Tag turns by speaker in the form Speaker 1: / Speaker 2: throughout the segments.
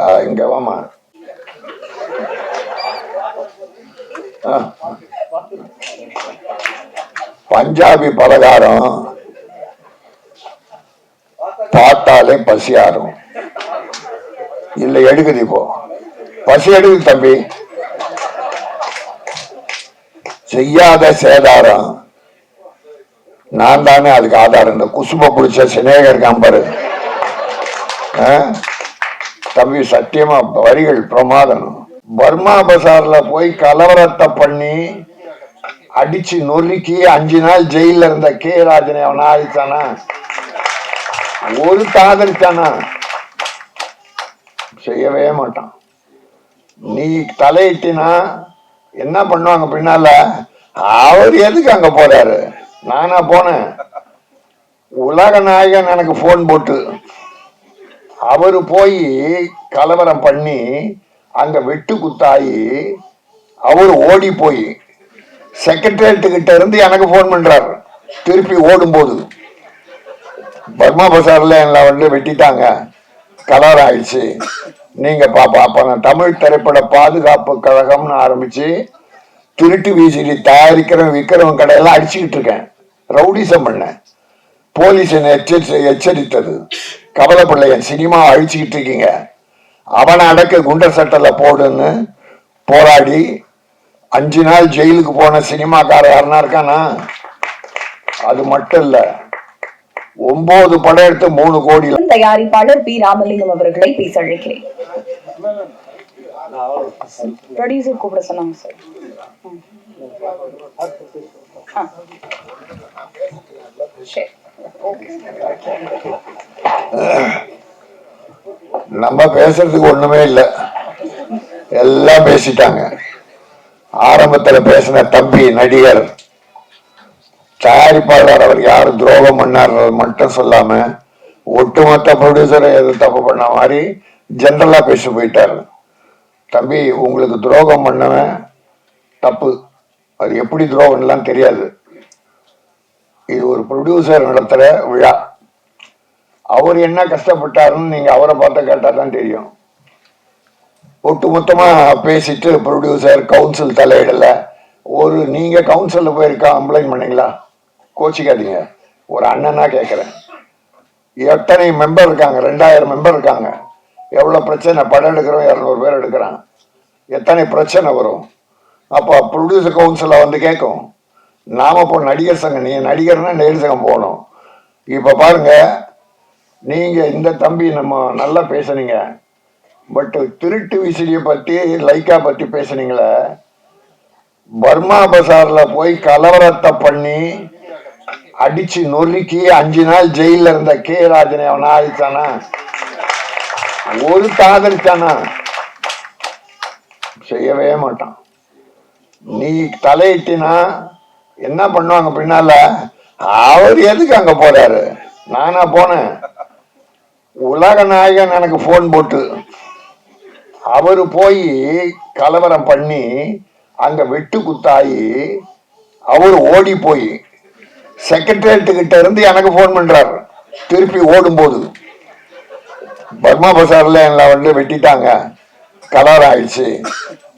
Speaker 1: ஆ, இங்க வாமா ஆ. பஞ்சாபி பலகாரம். பார்த்தாலே பசியாரும் இல்ல எடுக்குது இப்போ. பசி எடுக்குது தம்பி. செய்யாத சேதாரம். நான் தானே அதுக்கு ஆதாரம். இந்த குசும்ப பிடிச்ச சிநேகர் இருக்கான் ஆ? தம்பி சத்தியமா வரிகள் பிரமாதம். பர்மா பசார்ல போய் கலவரத்தை பண்ணி அடிச்சு நொறுக்கி அஞ்சு நாள் ஜெயில இருந்த கே. ராஜனை அவன் ஆயிச்சானா ஒரு தாதரிச்சானா செய்யவே மாட்டான். நீ தலையிட்டினா என்ன பண்ணுவாங்க பின்னால? அவர் எதுக்கு அங்க போறாரு? நானா போனேன். உலக நாயகன் எனக்கு போன் போட்டு அவரு போய் கலவரம் பண்ணி அங்க வெட்டு குத்தாயி அவர் ஓடி போய். செக்ரட்டரியேட்டு கிட்ட இருந்து எனக்கு போன் பண்றாரு. திருப்பி ஓடும்போது. பர்மா பசார்ல என்னை வந்து வெட்டிட்டாங்க. கலவரம் ஆயிடுச்சு. நீங்க பாப்பா அப்ப நான் தமிழ் திரைப்பட பாதுகாப்பு கழகம்னு ஆரம்பிச்சு திருட்டு வீசிலி தயாரிக்கிறவன் விற்கிறவன் கடையெல்லாம் அடிச்சுக்கிட்டு இருக்கேன். ரவுடிசம் பண்ணேன். போலீஸ் என்னை எச்சரி எச்சரித்தது. கவலை பிள்ளைய சினிமா அழிச்சுக்கிட்டு இருக்கீங்க அவனை அடக்க குண்டர் சட்டல போடுன்னு போராடி அஞ்சு நாள் ஜெயிலுக்கு போன சினிமாக்கார யாருன்னா இருக்கானா? அது மட்டும் இல்ல ஒன்பது படம் எடுத்து மூணு கோடி
Speaker 2: தயாரிப்பாளர் பி. ராமலிங்கம் அவர்களை பேச அழைக்கிறேன். ப்ரொடியூசர் கூப்பிட சொன்னாங்க சார் சரி. ஓகே.
Speaker 1: நம்ம பேசுறதுக்கு ஒண்ணுமே இல்லை. எல்லாம் பேசிட்டாங்க. ஆரம்பத்துல பேசின தம்பி நடிகர் தயாரிப்பாளர் அவர் யாரும் துரோகம் பண்ணார் மட்டும் சொல்லாம ஒட்டுமொத்த ப்ரொடியூசரை எது தப்பு பண்ண மாதிரி ஜென்ரலா பேசி போயிட்டாரு. தம்பி உங்களுக்கு துரோகம் பண்ணவன் தப்பு. அது எப்படி துரோகம்லாம் தெரியாது. இது ஒரு ப்ரொடியூசர் நடத்துற விழா. அவர் என்ன கஷ்டப்பட்டாருன்னு நீங்க அவரை பார்த்து கேட்டா தான் தெரியும் ஒட்டுமொத்தமா பேசிட்டு ப்ரொடியூசர் கவுன்சில் தலையிடல. ஒரு நீங்க கவுன்சிலில் போயிருக்கா கம்ப்ளைண்ட் பண்ணீங்களா? கோச்சிக்காதீங்க. ஒரு அண்ணனா கேட்கிறேன் எத்தனை மெம்பர் இருக்காங்க? ரெண்டாயிரம் மெம்பர் இருக்காங்க. எவ்வளோ பிரச்சனை? படம் எடுக்கிறோம் இரநூறு பேர் எடுக்கிறான். எத்தனை பிரச்சனை வரும்? அப்போ ப்ரொடியூசர் கவுன்சிலில் வந்து கேட்கும். நாம இப்போ நடிகர் சங்கம் நீ நடிகர்னா நடிகர் சங்கம் போகணும். இப்போ பாருங்க நீங்க இந்த தம்பி நம்ம நல்லா பேசுனீங்க. பட் திருட்டு விசிறிய பத்தி லைக்கா பத்தி பேசுனீங்களே. பர்மா பசார்ல போய் கலவரத்தை பண்ணி அடிச்சு நொறுக்கி அஞ்சு நாள் ஜெயில இருந்த கே ராஜனை அவன் ஆயிச்சானா ஒரு தாதரிச்சானா செய்யவே மாட்டான். நீ தலையிட்டினா என்ன பண்ணுவாங்க பின்னால? அவர் எதுக்கு அங்க போறாரு? நானா போனேன். உலக நாயகன் எனக்கு போன் போட்டு. அவரு போய் கலவரம் பண்ணி அங்க வெட்டு குத்தாயி அவர் ஓடி போய். செக்ரட்டரியேட்டு கிட்ட இருந்து எனக்கு போன் பண்றாரு. திருப்பி ஓடும்போது. பர்மா பசாரில் என்னை வந்து வெட்டிட்டாங்க. கலவரம் ஆயிடுச்சு.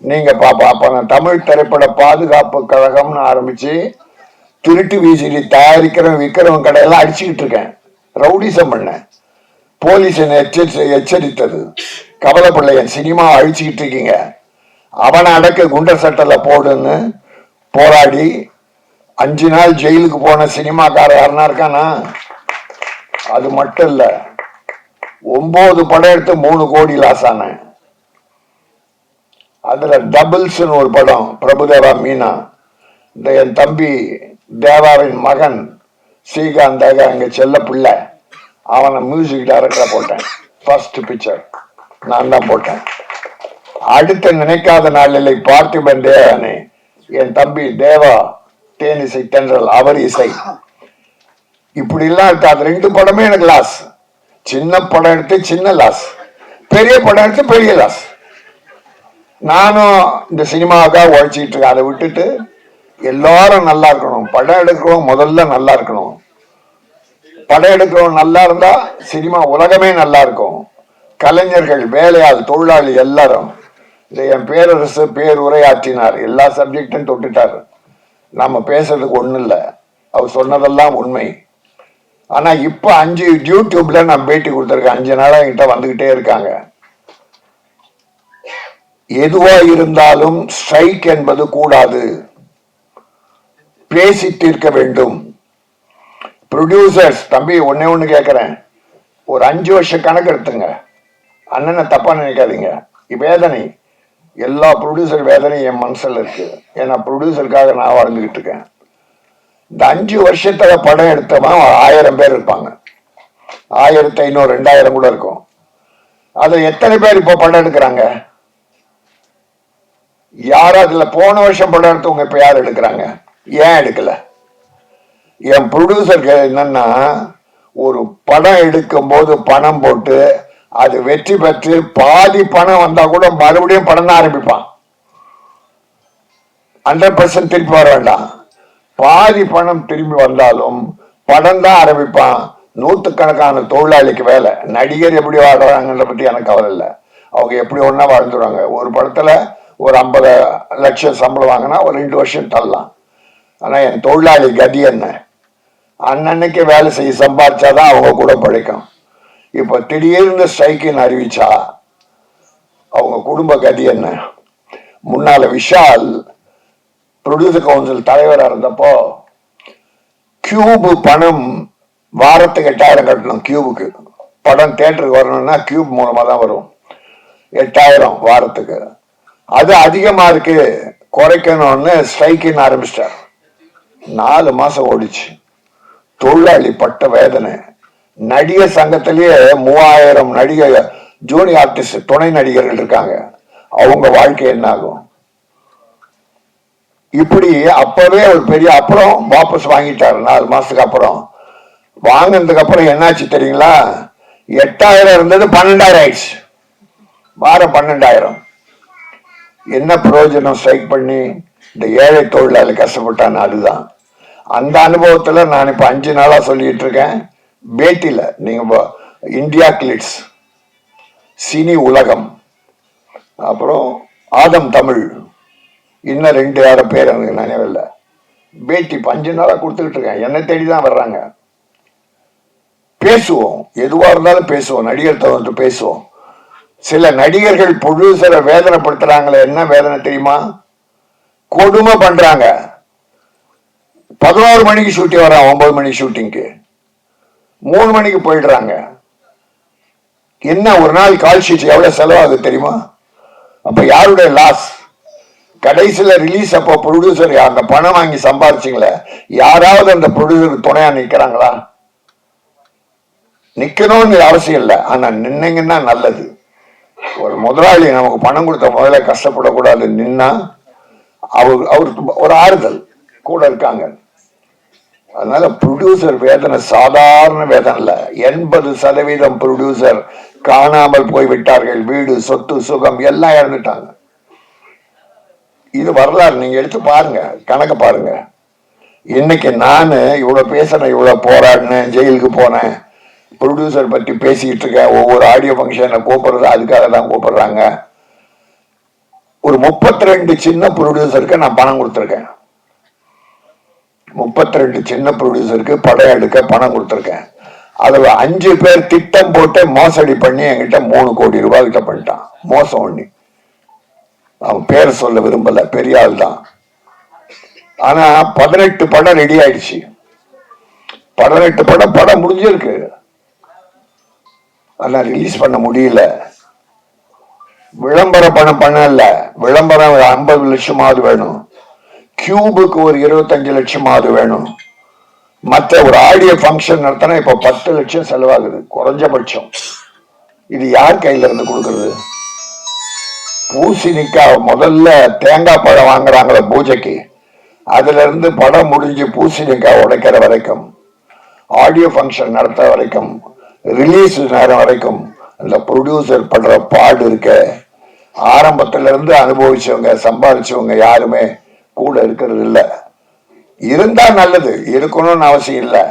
Speaker 1: நீங்க பாப்பா அப்ப நான் தமிழ் திரைப்பட பாதுகாப்பு கழகம்னு ஆரம்பிச்சு திருட்டு வீசிலி தயாரிக்கிறவன் விற்கிறவன் கடையெல்லாம் அடிச்சுக்கிட்டு இருக்கேன். ரவுடிசம் பண்ணேன். போலீஸ் என்னை எச்சரி எச்சரித்தது. கவலைப்படல என் சினிமா அழிச்சுக்கிட்டு இருக்கீங்க. அவனை அடக்க குண்டர் சட்டல போடுன்னு போராடி அஞ்சு நாள் ஜெயிலுக்கு போன சினிமாக்கார யாருன்னா இருக்கானா? அது மட்டும் இல்லை ஒன்பது படம் எடுத்து மூணு கோடி லாஸ் ஆனேன். அதில் டபுள்ஸ்னு ஒரு படம் பிரபுதேவா மீனா. இந்த என் தம்பி தேவாவின் மகன் ஸ்ரீகாந்தாக அங்கே செல்ல பிள்ளை. அவனை மியூசிக் டைரக்டரா போட்டேன். ஃபர்ஸ்ட் பிக்சர் நான் தான் போட்டேன். அடுத்த நினைக்காத நாளில் பார்த்திபன் தேவனே என் தம்பி தேவா தேனிசை தென்றல் அவர் இசை. இப்படிலாம் எல்லாம் இருக்கு? அது ரெண்டு படமே எனக்கு லாஸ் சின்ன படம் எடுத்து சின்ன லாஸ் பெரிய படம் எடுத்து பெரிய லாஸ் நானும் இந்த சினிமாவுக்காக உழைச்சிக்கிட்டு இருக்கேன். அதை விட்டுட்டு எல்லாரும் நல்லா இருக்கணும். படம் எடுக்கிறோம் முதல்ல நல்லா இருக்கணும். படம் எடுக்கிறவன் நல்லா இருந்தா சினிமா உலகமே நல்லா இருக்கும். கலைஞர்கள் வேலையாள் தொழிலாளி எல்லாரும். இதை என் பேரரசு பேருரையாற்றினார் எல்லா சப்ஜெக்டும் தொட்டுட்டார். நம்ம பேசுறதுக்கு ஒன்றும் இல்லை. அவர் சொன்னதெல்லாம் உண்மை. ஆனா இப்ப அஞ்சு யூடியூப்ல நான் பேட்டி கொடுத்துருக்கேன். அஞ்சு நாளா என்கிட்ட வந்துகிட்டே இருக்காங்க. எதுவா இருந்தாலும் ஸ்ட்ரைக் என்பது கூடாது. பேசி தீர்க்க வேண்டும். ப்ரொடியூசர்ஸ் தம்பி ஒன்னே ஒன்று கேட்குறேன் ஒரு அஞ்சு வருஷம் கணக்கு எடுத்துங்க. அண்ணனை தப்பா நினைக்காதீங்க. வேதனை. எல்லா ப்ரொடியூசர் வேதனையும் என் மனசில் இருக்கு. ஏன்னா ப்ரொடியூசருக்காக நான் வாழ்ந்துகிட்டு இருக்கேன். இந்த அஞ்சு வருஷத்துல படம் எடுத்தவன் ஆயிரம் பேர் இருப்பாங்க. ஆயிரத்தி ஐநூறு ரெண்டாயிரம் கூட இருக்கும். அது எத்தனை பேர் இப்போ படம் எடுக்கிறாங்க? யாரும் அதுல போன வருஷம் படம் எடுத்தவங்க இப்ப யார் எடுக்கிறாங்க? ஏன் எடுக்கலை? என் ப்ரொடியூசர்கள் என்னன்னா ஒரு படம் எடுக்கும் போது பணம் போட்டு அது வெற்றி பெற்று பாதி பணம் வந்தா கூட மறுபடியும் படம் தான் ஆரம்பிப்பான். ஹண்ட்ரட் பர்சன்ட் திருப்பி வர வேண்டாம். பாதி பணம் திரும்பி வந்தாலும் படம் தான் ஆரம்பிப்பான். நூற்றுக்கணக்கான தொழிலாளிக்கு வேலை. நடிகர் எப்படி வாழ்றாங்கன்ற பற்றி எனக்கு கவலை இல்லை. அவங்க எப்படி ஒன்றா வாழ்ந்துடுவாங்க ஒரு படத்தில் ஒரு ஐம்பது லட்சம் சம்பளம் வாங்கினா ஒரு ரெண்டு வருஷம் தள்ளலாம். ஆனால் என் தொழிலாளி கதி என்ன? அன்னன்னைக்கு வேலை செய்ய சம்பாதிச்சாதான் அவங்க கூட பிழைக்கும் இப்ப திடீர்னு ஸ்ட்ரைக்குன்னு அறிவிச்சா அவங்க குடும்ப கதி என்ன? முன்னால விஷால் ப்ரொடியூசர் கவுன்சில் தலைவராக இருந்தப்போ கியூபு பணம் வாரத்துக்கு எட்டாயிரம் கட்டணும் கியூபுக்கு படம் தேட்டருக்கு வரணும்னா கியூப் மூலமா தான் வரும். எட்டாயிரம் வாரத்துக்கு. அது அதிகமா இருக்கு குறைக்கணும்னு ஸ்ட்ரைக்குன்னு ஆரம்பிச்சிட்டார். நாலு மாசம் ஓடிச்சு. தொழிலாளி பட்ட வேதனை. நடிகர் சங்கத்திலேயே மூவாயிரம் நடிகர் ஜூனியர் ஆர்டிஸ்ட் துணை நடிகர்கள் இருக்காங்க. அவங்க வாழ்க்கை என்ன ஆகும் இப்படி அப்பவே ஒரு பெரிய அப்புறம் வாபஸ் வாங்கிட்டாரு நாலு மாசத்துக்கு அப்புறம். வாங்கினதுக்கு அப்புறம் என்னாச்சு தெரியுங்களா? எட்டாயிரம் இருந்தது பன்னெண்டாயிரம் ஆயிடுச்சு. வாரம் பன்னெண்டாயிரம். என்ன பிரயோஜனம் ஸ்ட்ரைக் பண்ணி இந்த ஏழை தொழிலாளி கஷ்டப்பட்டான்னு அதுதான். அந்த அனுபவத்தில் நான் இப்போ அஞ்சு நாளாக சொல்லிட்டு இருக்கேன். பேட்டில நீங்கள் இந்தியா கிளிட்ஸ் சினி உலகம் அப்புறம் ஆதம் தமிழ் இன்னும் ரெண்டு யாரும் பேர் எனக்கு நினைவில்லை பேட்டி அஞ்சு நாளாக கொடுத்துக்கிட்டு இருக்கேன். என்னை தேடி தான் வர்றாங்க. பேசுவோம். எதுவாக இருந்தாலும் பேசுவோம். நடிகர் தவிர்த்து பேசுவோம். சில நடிகர்கள் ப்ரொடியூசரை வேதனைப்படுத்துறாங்களே என்ன வேதனை தெரியுமா? கொடுமை பண்ணுறாங்க பதினோரு மணிக்கு ஷூட்டிங் வரான் ஒன்பது மணி ஷூட்டிங்க்கு மூணு மணிக்கு போயிடுறாங்க. என்ன ஒரு நாள் கால் ஷீட் எவ்வளவு செலவாகுது தெரியுமா? அப்ப யாருடைய லாஸ் கடைசியில ரிலீஸ் அப்போ ப்ரொடியூசர் அந்த பணம் வாங்கி சம்பாரிச்சிங்களே யாராவது அந்த ப்ரொடியூசருக்கு துணையா நிக்கிறாங்களா? நிக்கணும்னு அவசியம் இல்லை ஆனா நின்னீங்கன்னா நல்லது. ஒரு முதலாளி நமக்கு பணம் கொடுத்த முதல்ல கஷ்டப்படக்கூடாது நின்னா அவர் அவருக்கு ஒரு ஆறுதல். கூட இருக்காங்க. அதனால ப்ரொடியூசர் வேதனை சாதாரண வேதனை இல்ல. எண்பது சதவீதம் ப்ரொடியூசர் காணாமல் போய்விட்டார்கள். வீடு சொத்து சுகம் எல்லாம் இழந்துட்டாங்க இது வரலாறு. நீங்க எடுத்து பாருங்க. கணக்க பாருங்க. இன்னைக்கு நானு இவ்வளவு பேசுறேன் இவ்வளவு போராடினேன் ஜெயிலுக்கு போனேன். ப்ரொடியூசர் பற்றி பேசிக்கிட்டு இருக்கேன். ஒவ்வொரு ஆடியோ ஃபங்க்ஷனை கூப்பிடுறது அதுக்காக தான் கூப்பிடுறாங்க. ஒரு முப்பத்தி ரெண்டு சின்ன ப்ரொடியூசருக்கு நான் பணம் கொடுத்துருக்கேன். முப்பத்தி ரெண்டு சின்ன ப்ரொடியூசருக்கு படம் எடுக்க பணம் கொடுத்துருக்கேன். அதில் அஞ்சு பேர் திட்டம் போட்டு மோசடி பண்ணி என்கிட்ட மூணு கோடி ரூபாய் கிட்ட பண்ணிட்டான். மோசம் பண்ணி அவன் பேர் சொல்ல விரும்பல. பெரிய ஆள் தான். ஆனா பதினெட்டு படம் ரெடி ஆயிடுச்சு. பதினெட்டு படம் படம் முடிஞ்சிருக்கு. ஆனா ரிலீஸ் பண்ண முடியல. விளம்பர பணம் பண்ணல. விளம்பரம் ஐம்பது லட்சமாவது வேணும். கியூபுக்கு ஒரு இருபத்தஞ்சு லட்சமாவது வேணும். மற்ற ஒரு ஆடியோ ஃபங்க்ஷன் நடத்தினா இப்போ பத்து லட்சம் செலவாகுது. குறைஞ்சபட்சம். இது யார் கையில இருந்து கொடுக்கறது? பூசணிக்காய் முதல்ல தேங்காய் பழம் வாங்குறாங்களே பூஜைக்கு. அதுல இருந்து படம் முடிஞ்சு பூசணிக்காய் உடைக்கிற வரைக்கும் ஆடியோ ஃபங்க்ஷன் நடத்த வரைக்கும் ரிலீஸ் நேரம் வரைக்கும் அந்த ப்ரொடியூசர் படுற பாடு இருக்க. ஆரம்பத்துல இருந்து அனுபவிச்சவங்க சம்பாதிச்சவங்க யாருமே கூட இருக்கிறது இல்லை. இருந்தா நல்லது இருக்கணும்னு அவசியம் இல்லை.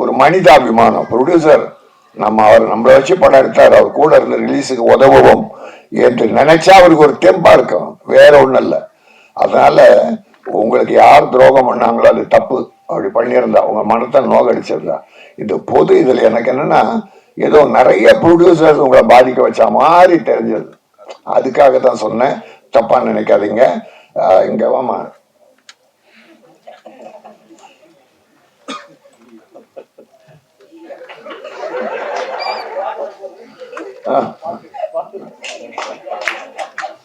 Speaker 1: ஒரு மனிதாபிமானம். ப்ரொடியூசர் நம்ம அவர் நம்மளை வச்சு படம் எடுத்தார். அவர் கூட இருந்து ரிலீஸுக்கு உதவுவோம் என்று நினைச்சா அவருக்கு ஒரு தெம்பா இருக்கும். வேற ஒண்ணும் இல்லை. அதனால உங்களுக்கு யார் துரோகம் பண்ணாங்களோ அது தப்பு. அப்படி பண்ணியிருந்தா உங்க மனத்தை நோகடிச்சிருந்தா. இது பொது இதுல எனக்கு என்னன்னா ஏதோ நிறைய ப்ரொடியூசர்ஸ் உங்களை பாதிக்க வச்ச மாதிரி தெரிஞ்சது. அதுக்காக தான் சொன்னேன். தப்பா நினைக்காதீங்க. இங்க வாமா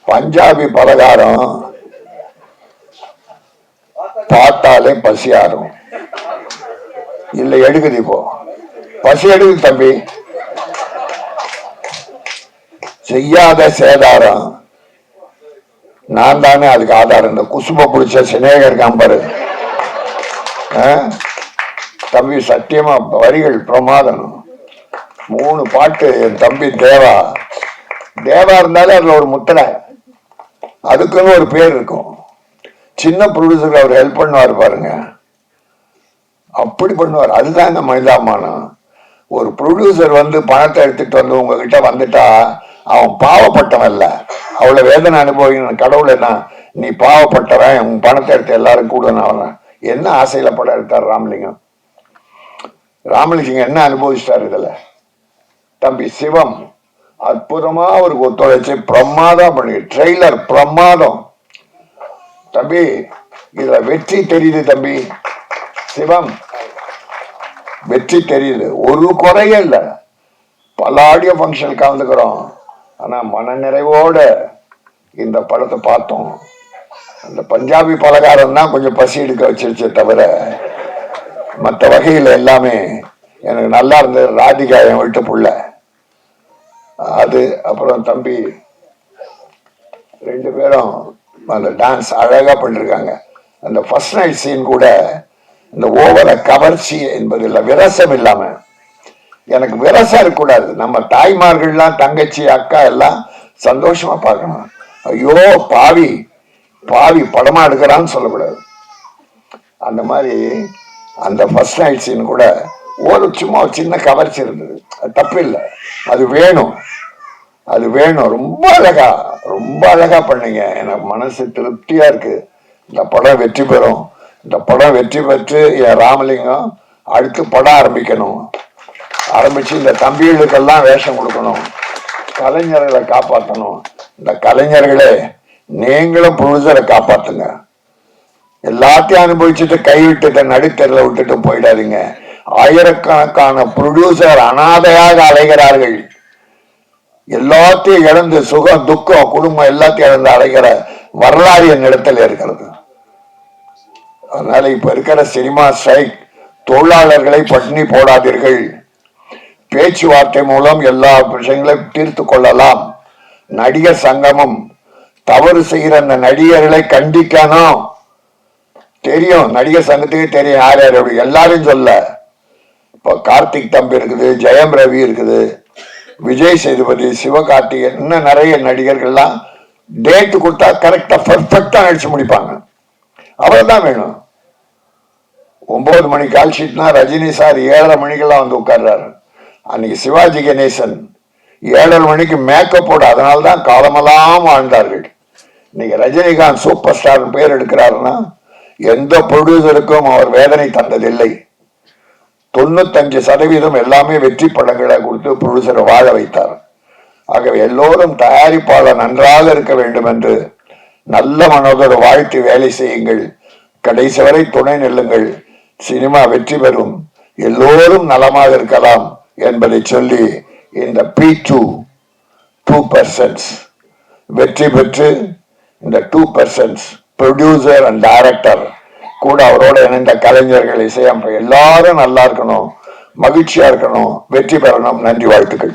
Speaker 1: பஞ்சாபி பலகாரம் பார்த்தாலே பசியாரும் இல்ல எடுக்குது இப்போ. பசி எடுக்குது தம்பி. செய்யாத சேதாரம். நான் தானே அதுக்கு ஆதாரம். இந்த குசும பிடிச்ச சிநேகர் காம்பரு தம்பி சத்தியமா வரிகள் பிரமாதம். மூணு பாட்டு என் தம்பி தேவா. தேவா இருந்தாலே அதுல ஒரு முத்தனை அதுக்குன்னு ஒரு பேர் இருக்கும். சின்ன ப்ரொடியூசருக்கு அவர் ஹெல்ப் பண்ணுவார் பாருங்க. அப்படி பண்ணுவார். அதுதாங்க மனிதாமானம் ஒரு ப்ரொடியூசர் வந்து பணத்தை எடுத்துட்டு வந்து உங்ககிட்ட வந்துட்டா அவன் பாவப்பட்டவன் இல்ல அவ்வளோ வேதனை அனுபவிக்கணும். கடவுள் என்ன? நீ பாவப்பட்டவன் உன் பணத்தை எடுத்து எல்லாரும் கூட அவன் என்ன ஆசையில படம் எடுத்தார் ராமலிங்கம்? ராமலிங்கம் என்ன அனுபவிச்சிட்டார் இதுல? தம்பி சிவம் அற்புதமா ஒரு ஒத்துழைச்சு பிரமாதம் பண்ணி ட்ரெய்லர் பிரமாதம். தம்பி இதுல வெற்றி தெரியுது தம்பி. சிவம் வெற்றி தெரியுது ஒரு குறையும் இல்லை. பல ஆடியோ ஃபங்க்ஷன் கலந்துக்கிறோம். ஆனால் மன நிறைவோட இந்த படத்தை பார்த்தோம். அந்த பஞ்சாபி பலகாரம் தான் கொஞ்சம் பசி எடுக்க வச்சிருச்சே தவிர மற்ற வகையில் எல்லாமே எனக்கு நல்லா இருந்தது. ராதிகா என் வீட்டு புள்ள. அது அப்புறம் தம்பி ரெண்டு பேரும் அந்த டான்ஸ் அழகாக பண்ணிருக்காங்க. அந்த ஃபர்ஸ்ட் நைட் சீன் கூட இந்த ஓவர கவர்ச்சி என்பது இல்லை விரசம் இல்லாம எனக்கு விரசம் இருக்கக்கூடாது. நம்ம தாய்மார்கள்லாம் தங்கச்சி அக்கா எல்லாம் சந்தோஷமா பார்க்கணும். ஐயோ பாவி பாவி படமா எடுக்கிறான்னு சொல்லக்கூடாது. அந்த மாதிரி அந்த ஃபர்ஸ்ட் நைட் சீன் கூட ஒரு சும்மா ஒரு சின்ன கவர்ச்சி இருந்தது. அது தப்பு இல்லை அது வேணும். அது வேணும். ரொம்ப அழகா ரொம்ப அழகா பண்ணீங்க. எனக்கு மனசு திருப்தியா இருக்கு. இந்த படம் வெற்றி பெறும். இந்த படம் வெற்றி பெற்று என் ராமலிங்கம் அடுத்து படம் ஆரம்பிக்கணும். ஆரம்பிச்சு இந்த தம்பிகளுக்கெல்லாம் வேஷம் கொடுக்கணும். கலைஞர்களை காப்பாற்றணும் இந்த கலைஞர்களே நீங்களும் ப்ரொடியூசரை காப்பாத்துங்க. எல்லாத்தையும் அனுபவிச்சுட்டு கைவிட்டுட்டு நடுத்தரில் விட்டுட்டு போயிடாதீங்க. ஆயிரக்கணக்கான ப்ரொடியூசர் அனாதையாக அலைகிறார்கள். எல்லாத்தையும் இழந்து சுகம் துக்கம் குடும்பம் எல்லாத்தையும் இழந்து அலைகிற வரலாறு என்னிடத்தில் இருக்கிறது. அதனால இப்ப இருக்கிற சினிமா ஸ்ட்ரைக் தொழிலாளர்களை பட்டினி போடாதீர்கள். பேச்சுவார்த்தை மூலம் எல்லா விஷயங்களையும் தீர்த்து கொள்ளலாம். நடிகர் சங்கமம் தவறு செய்கிற அந்த நடிகர்களை கண்டிக்கணும். தெரியும் நடிகர் சங்கத்துக்கு தெரியும் யார் யார் எப்படி எல்லாரும் சொல்ல. இப்போ கார்த்திக் தம்பி இருக்குது ஜெயம் ரவி இருக்குது விஜய் சேதுபதி சிவகார்த்திகேயன் இன்னும் நிறைய நடிகர்கள்லாம் டேட்டு கொடுத்தா கரெக்டா பர்ஃபெக்டா நடிச்சு முடிப்பாங்க. அவ்வளவுதான் வேணும். ஒன்பது மணி கால் ஷீட்னா ரஜினி சார் ஏழரை மணிக்கெல்லாம் வந்து உட்கார்றாரு. அன்னைக்கு சிவாஜி கணேசன் ஏழரை மணிக்கு மேக்கப் போட அதனால தான் காலமெல்லாம் வாழ்ந்தார்கள். இன்னைக்கு ரஜினிகாந்த் சூப்பர் ஸ்டார் பேர் எடுக்கிறாருன்னா எந்த ப்ரொடியூசருக்கும் அவர் வேதனை தந்ததில்லை. தொண்ணூத்தஞ்சு சதவீதம் எல்லாமே வெற்றி படங்களை கொடுத்து ப்ரொடியூசரை வாழ வைத்தார். ஆகவே எல்லோரும் தயாரிப்பாளர் நன்றாக இருக்க வேண்டும் என்று நல்ல மனதோடு வாழ்த்து வேலை செய்யுங்கள். கடைசி வரை துணை நில்லுங்கள். சினிமா வெற்றி பெறும். எல்லோரும் நலமாக இருக்கலாம் என்பதை சொல்லி இந்த பி டூ டூ பர்சன்ஸ் வெற்றி பெற்று இந்த two persons producer and director கூட அவரோட இணைந்த கலைஞர்கள் இசையமைப்பு எல்லாரும் நல்லா இருக்கணும். மகிழ்ச்சியா இருக்கணும். வெற்றி பெறணும். நன்றி வாழ்த்துக்கள்.